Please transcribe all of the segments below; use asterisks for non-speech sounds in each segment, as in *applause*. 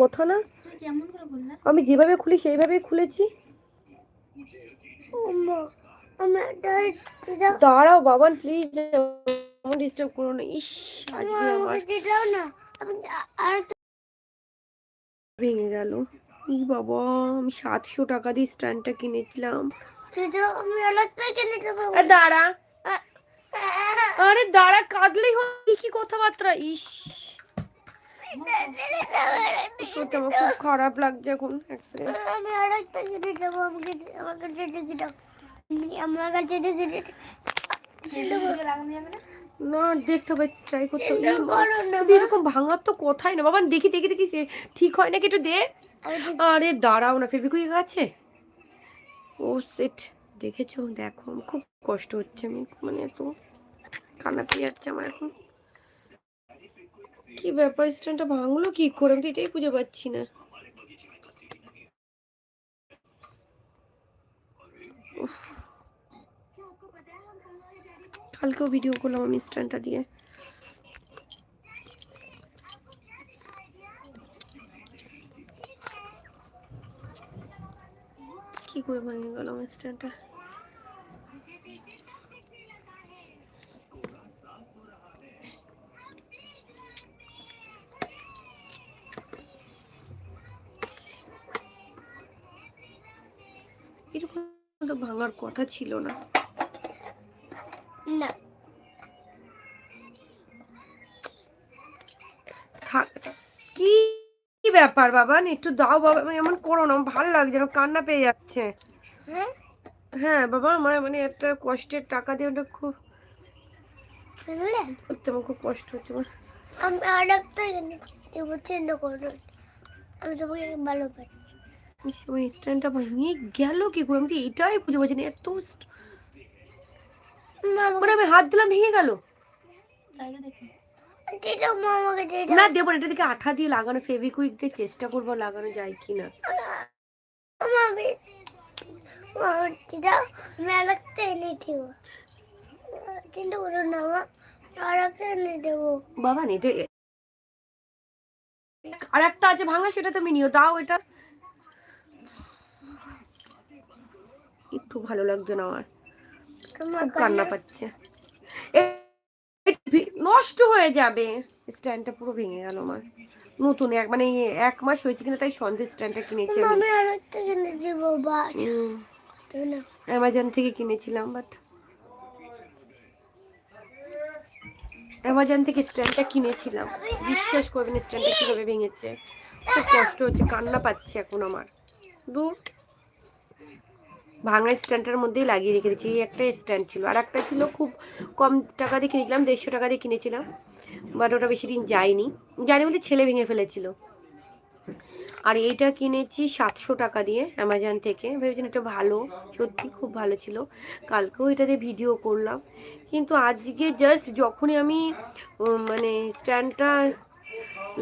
কথা না। আমি যেভাবে খুলি সেইভাবেই খুলেছি। দাঁড়াও বাবান প্লিজ ডিস্টার্ব করো না ইস আজকে আমার ভেঙে গেল। ই বাবা আমি সাতশো টাকা দিয়ে স্ট্যান্ডটা কিনেছিলাম। দাঁড়া। আরে দাঁড়া কাঁদলেই হয়। কি কথাবার্তা? ইস। সত্যি আমার খুব খারাপ লাগছে এখন আমি আরেকটা কিনে দেবো আমাকে আমাকে যেতে কি দাও। আমার কাছে যাবে না না দেখতে হবে ট্রাই করতে হবে। না, এরকম ভাঙার তো কথাই না। বাবা দেখি দেখি দেখি সে ঠিক হয় নাকি একটু দে। আরে দাঁড়াও না ফেবিকুইক আছে? ও সেট দেখেছ? দেখো খুব কষ্ট হচ্ছে আমি মানে এত কান্না পেয়ে যাচ্ছে আমার এখন। কি ব্যাপার? স্ট্যান্ডটা ভাঙলো কি করে? আমি তো এটাই খুঁজে পাচ্ছি না। কালকেও ভিডিও করলাম আমি স্ট্যান্ডটা দিয়ে। কি করে ভেঙে গেল আমার স্ট্যান্ডটা তো কথা ছিল না। না। কি ব্যাপার বাবা একটু দাও বাবা এমন করো না ভালো লাগছে না কান্না পেয়ে যাচ্ছে। হ্যাঁ? হ্যাঁ বাবা আমার মানে একটা কষ্টের টাকা দিয়ে ওটা খুব আমার খুব কষ্ট হচ্ছে আমি আরেকটা কিনে দেবো চিন্তা করো আমি তোমাকে ভালো পাই আমার স্ট্যান্ডটা ভেঙে গেল কি করে? আমি তো এটাই বুঝে পাচ্ছি না এত st- মানে আমি হাত দিলাম ভেঙে গেল। না দেবো এটা দিকে আঠা দিয়ে লাগানো ফেভিকুইক দিয়ে চেষ্টা করব লাগানো যায় কি না না বাবা না এটা আর একটা আছে ভাঙা সেটা তুমি নিও দাও এটা। একটু ভালো লাগছে না আমার। খুব কান্না পাচ্ছে। নষ্ট হয়ে যাবে। স্ট্যান্ডটা পুরো ভেঙে গেল আমার। নতুন এক মানে এক মাস হয়েছে কিনা তাই সন্ধ্যে স্ট্যান্ডটা কিনেছি আমি। অ্যামাজন থেকে কিনেছিলাম বাট অ্যামাজন থেকে স্ট্যান্ডটা কিনেছিলাম। বিশ্বাস করবেন স্ট্যান্ডটা কীভাবে ভেঙেছে। খুব কষ্ট হচ্ছে কান্না পাচ্ছে এখন আমার। দূর। ভাঙা স্ট্যান্ডটার মধ্যেই লাগিয়ে রেখে দিয়েছি। এই একটা স্ট্যান্ড ছিল। আর একটা ছিল খুব কম টাকা দিয়ে কিনেছিলাম, দেড়শো টাকা দিয়ে কিনেছিলাম। বাট ওটা বেশি দিন যায়নি। জানি বলতে ছেলে ভেঙে ফেলেছিল। আর এইটা কিনেছি সাতশো টাকা দিয়ে অ্যামাজন থেকে। ভেবেছিলাম এটা ভালো, সত্যি খুব ভালো ছিল। কালকেও এটা দিয়ে ভিডিও করলাম। কিন্তু আজকে জাস্ট যখনই আমি মানে স্ট্যান্ডটা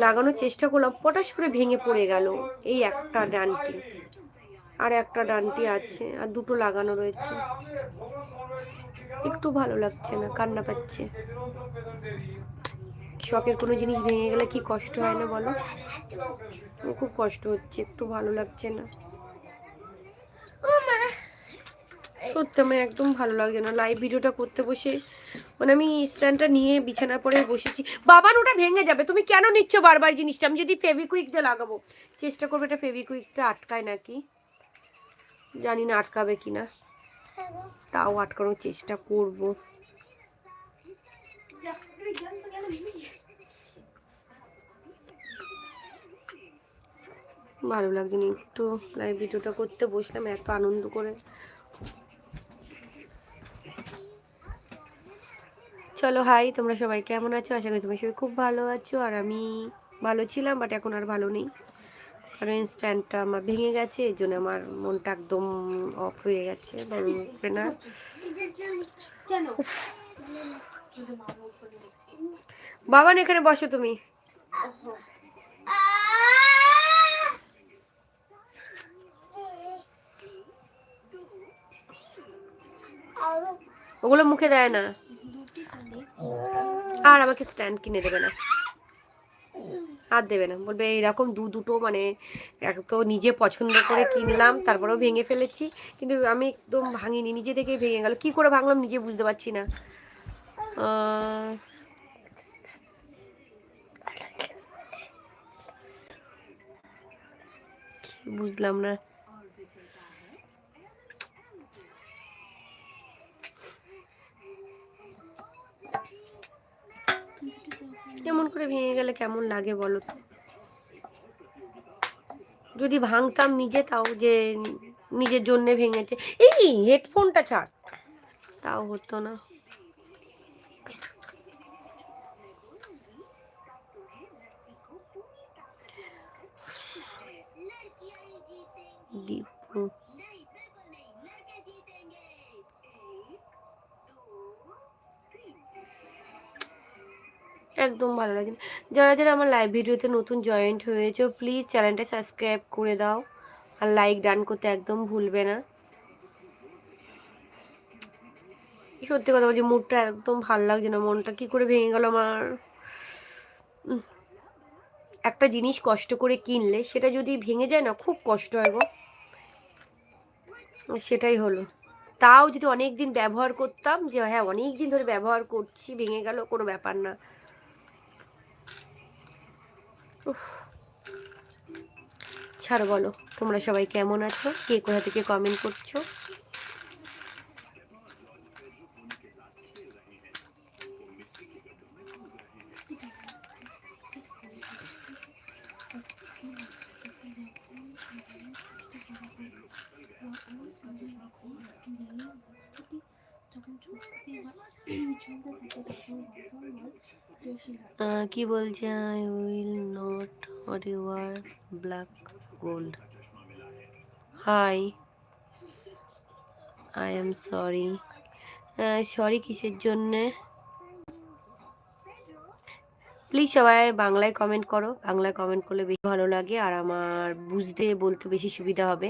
লাগানোর চেষ্টা করলাম পটাশ করে ভেঙে পড়ে গেল। এই একটা ডানটি। আর একটা ডানটি আছে, আর দুটো লাগানো রয়েছে। একটু ভালো লাগছে না, কান্না পাচ্ছে। শখের কোনো জিনিস ভেঙে গেলে কি কষ্ট হয় না বলো? খুব কষ্ট হচ্ছে, একটু ভালো লাগছে না। সত্যি আমার একদম ভালো লাগছে না লাইভ ভিডিওটা করতে বসে। মানে আমি স্ট্যান্ডটা নিয়ে বিছানার পরে বসেছি। বাবার ওটা ভেঙে যাবে, তুমি কেন নিচ্ছ বারবার জিনিসটা? আমি যদি ফেভিকুইক দিয়ে লাগাবো, চেষ্টা করব এটা ফেভিকুইকটা আটকায় নাকি? জানি না আটকাবে কি না তাও আটকানোর চেষ্টা করব। ভালো লাগছে না একটু। লাইভ ভিডিওটা করতে বসলাম, এত আনন্দ করে। চলো, হাই, তোমরা সবাই কেমন আছো? আশা করি তোমরা সবাই খুব ভালো আছো। আর আমি ভালো ছিলাম, বাট এখন আর ভালো নেই। কারণ স্ট্যান্ডটা আমার ভেঙে গেছে এই জন্য আমার মনটা একদম অফ হয়ে গেছে ভালো লাগছে না। বাবান এখানে বসো তুমি। ওগুলো মুখে দেয় না। আর আমাকে স্ট্যান্ড কিনে দেবে না। হাত দেবে না। বলবে এরকম দু দুটো মানে এক তো নিজে পছন্দ করে কিনলাম, তারপরেও ভেঙে ফেলেছি। কিন্তু আমি একদম ভাঙিনি, নিজে থেকেই ভেঙে গেল। কি করে ভাঙলাম নিজে বুঝতে পারছি না। বুঝলাম না। এমন করে ভেঙে গেলে কেমন লাগে বলো তো? যদি ভাঙতাম নিজে তাও যে নিজের জন্য ভেঙেছে। এই হেডফোনটা ছাড়। তাও হতো না। দীপু। একদম ভালো লাগে যারা যারা আমার লাইভ ভিডিওতে নতুন জয়েন্ট হয়েছে প্লিজ চ্যানেলটা সাবস্ক্রাইব করে দাও আর লাইক ডান করতে একদম ভুলবে না। সত্যি কথা বলছি মুডটা একদম ভালো লাগছে না, মনটা কি করে ভেঙে গেল আমার। একটা জিনিস কষ্ট করে কিনলে সেটা যদি ভেঙে যায় না, খুব কষ্ট হয় গো। সেটাই হলো। তাও যদি অনেক দিন ব্যবহার করতাম, যে হ্যাঁ অনেক দিন ধরে ব্যবহার করছি, ভেঙে গেল, কোনো ব্যাপার না। ছাড়ো বলো তোমরা সবাই কেমন আছো? কে কোথা থেকে কমেন্ট করছ? *coughs* কি বলছে? I will not you are black gold hi I am sorry sorry কিসের জন্যে? প্লিজ সবাই বাংলায় কমেন্ট করো। বাংলায় কমেন্ট করলে বেশি ভালো লাগে আর আমার বুঝতে, বলতে বেশি সুবিধা হবে।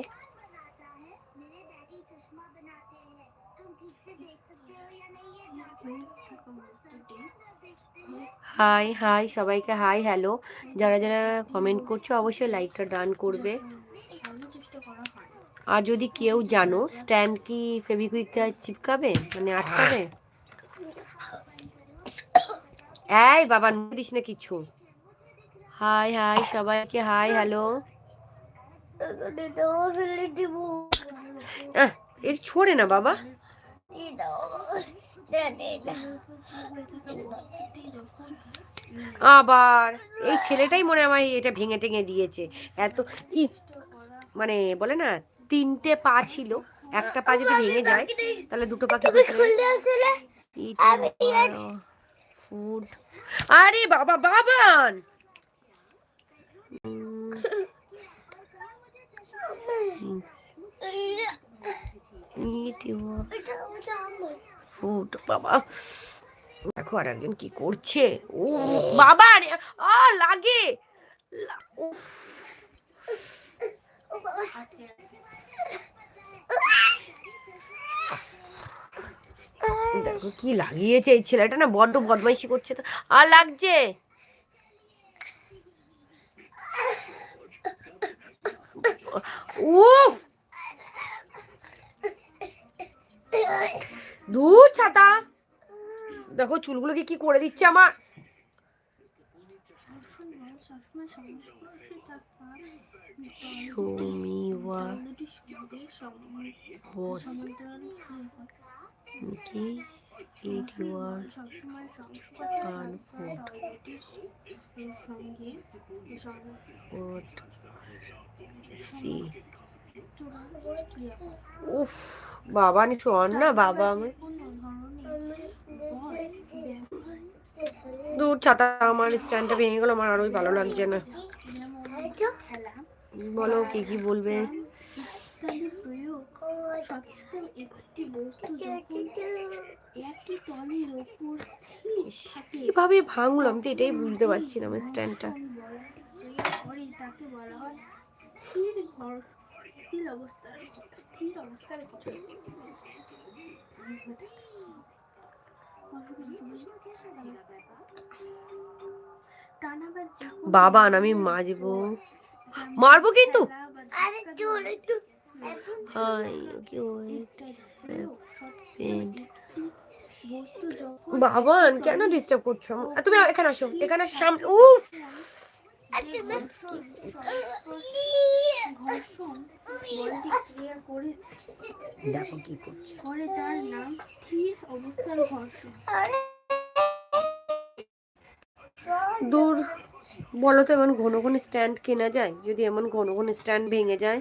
হাই হাই সবাইকে হাই হ্যালো যারা যারা কমেন্ট করছ, অবশ্যই লাইকটা ডান করবে। আর যদি কেউ জানো স্ট্যান্ড কি ফেভিকুইক চিপকাবে? মানে আটকাবে? এই বাবা দিস না কিছু। হাই হাই সবাইকে হাই হ্যালো এর ছড়ে না বাবা। আবার এই ছেলেটাই মনে হয় আমার এটা ভেঙে টেঙে দিয়েছে এত ই মানে বলে না তিনটে পা ছিল একটা পা যদি ভেঙে যায় তাহলে দুটো পা কি করে চলে? খুলতে আসলে Eat আমি your food. আরে বাবা বাবান ইট ফুড বাবা। দেখো আর একজন কি করছে? ও *laughs* বাবা রে আ লাগে। উফ। দেখো কি লাগিয়েছে এই ছেলেটা না বড্ড বদমাইশি করছে তো। আর লাগছে। উফ। দু ছাতা। দেখো চুলগুলোকে কি করে দিচ্ছে আমার। উফ। বাবা নি শোন না, বাবা আমি দূর, ছাতা আমার স্ট্যান্ডটা ভেঙে গেল, আমার আরোই ভালো লাগছে না। বলো, কি কি বলবে? কীভাবে ভাঙলো? আমি তো এটাই বুঝতে পারছি না, আমার স্ট্যান্ডটা। তাকে বলা হয় স্থির অবস্থার স্থির অবস্থার ঘটনা টানা বা যে কোনো বাবান আমি মাজবো মারবো কিন্তু বাবান কেন ডিস্টার্ব করছ? তুমি এখানে আসো এখানে আসো সামনে উফ! দেখো কি করছে। করে তার নাম স্থির অবস্থার ঘর্ষণ। দূর বলো তো এমন ঘন ঘন স্ট্যান্ড কেনা যায়? যদি এমন ঘন ঘন স্ট্যান্ড ভেঙে যায়?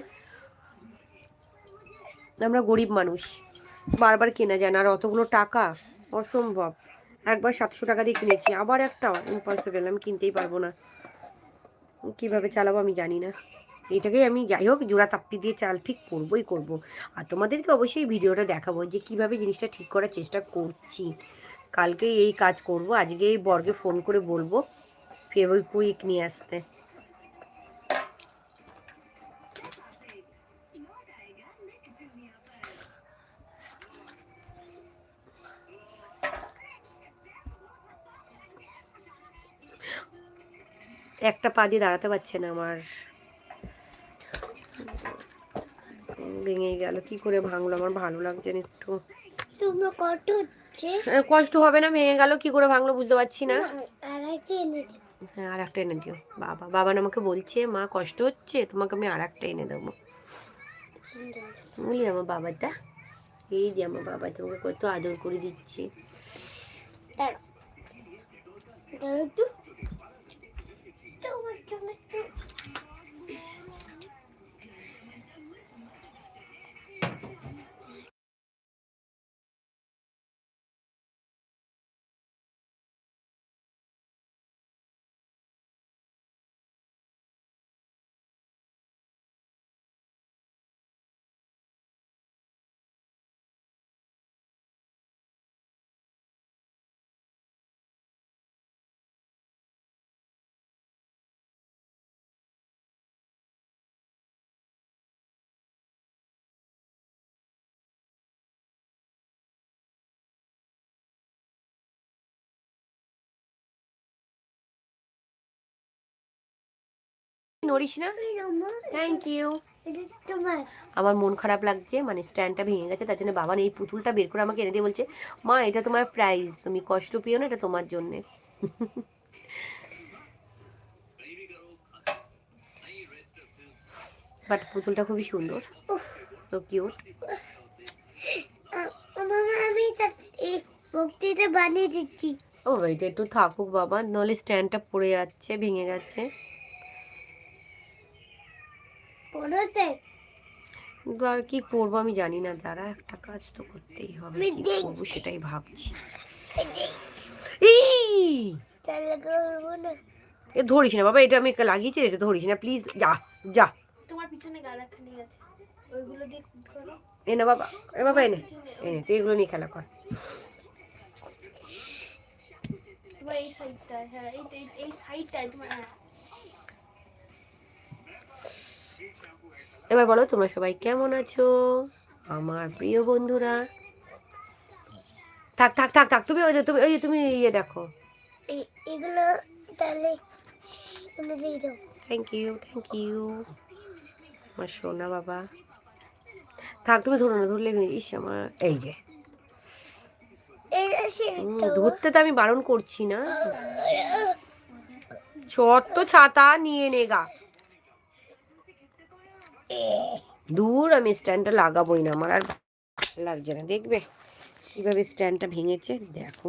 আমরা গরিব মানুষ বারবার কেনা যায় না। আর অতগুলো টাকা অসম্ভব। একবার সাতশো টাকা দিয়ে কিনেছি আবার একটা ইম্পসিবল আমি কিনতেই পারব না। কীভাবে চালাবো আমি জানি না। এটাকে আমি যাই হোক, জোড়া তাপ্পি দিয়ে চাল ঠিক করবোই করব। আর তোমাদেরকে অবশ্যই ভিডিওটা দেখাবো যে কীভাবে জিনিসটা ঠিক করার চেষ্টা করছি। কালকে এই কাজ করব, আজকে এই বর্গে ফোন করে বলব ফেভিকুইক নিয়ে আসতে। একটা পা দিয়ে দাঁড়াতে পারছে না আমার। ভেঙে গেল কি করে ভাঙলো? আমার ভালো লাগছে না একটু। এ, কষ্ট হবে না ভেঙে গেল কি করে ভাঙলো বুঝতে পারছি না। হ্যাঁ আর একটা এনে দিও। বাবা বাবা আমাকে বলছে মা কষ্ট হচ্ছে? তোমাকে আমি আর একটা এনে দেবো। বুঝলি আমার বাবাটা এই যে আমার বাবা তোমাকে কত আদর করে দিচ্ছি। দাঁড়াও। দাঁড়াও নড়িস না? থ্যাংক ইউ আমার মন খারাপ লাগছে মানে স্ট্যান্ডটা ভেঙে গেছে তার জন্য বাবা এই পুতুলটা বের করে আমাকে এনে দিয়ে বলছে মা এটা তোমার প্রাইজ তুমি কষ্ট পেও না এটা তোমার জন্যে। বাট পুতুলটা খুবই সুন্দর সো কিউট আমি তার এই বক্তৃতা বানিয়ে দিচ্ছি। ও এটা একটু থাকুক বাবা নাহলে স্ট্যান্ডটা পড়ে যাচ্ছে ভেঙে যাচ্ছে পড়াতে? আর কি করব আমি জানি না দাঁড়া একটা কাজ তো করতেই হবে কি করব সেটাই ভাবছি। এ ধরিস না বাবা এটা আমি লাগিয়েছি এটা ধরিস না প্লিজ যা যা। তোমার পিছনে গাদাখানি আছে ওইগুলো দিয়ে খুদ করো এনে বাবা এ বাবা এনে এনে তুই এগুলো নিয়ে খেলা কর। এই সাইডটায় হ্যাঁ এই এই তোমার এবার বলো তোমরা সবাই কেমন আছো? আমার প্রিয় বন্ধুরা। থাক থাক থাক থাক তুমি ওই যে তুমি ওই যে তুমি ইয়ে দেখো। এগুলো তাহলে থ্যাংক ইউ থ্যাংক ইউ আমার সোনা বাবা। থাক তুমি ধরো না ধরলে ইস আমার এই যে। ধরতে তো আমি বারণ করছি না। ছোট্ট ছাতা নিয়ে নেগা দূর আমি স্ট্যান্ডটা লাগাবোই না আমার আর লাগছে না। দেখবে কীভাবে স্ট্যান্ডটা ভেঙেছে দেখো।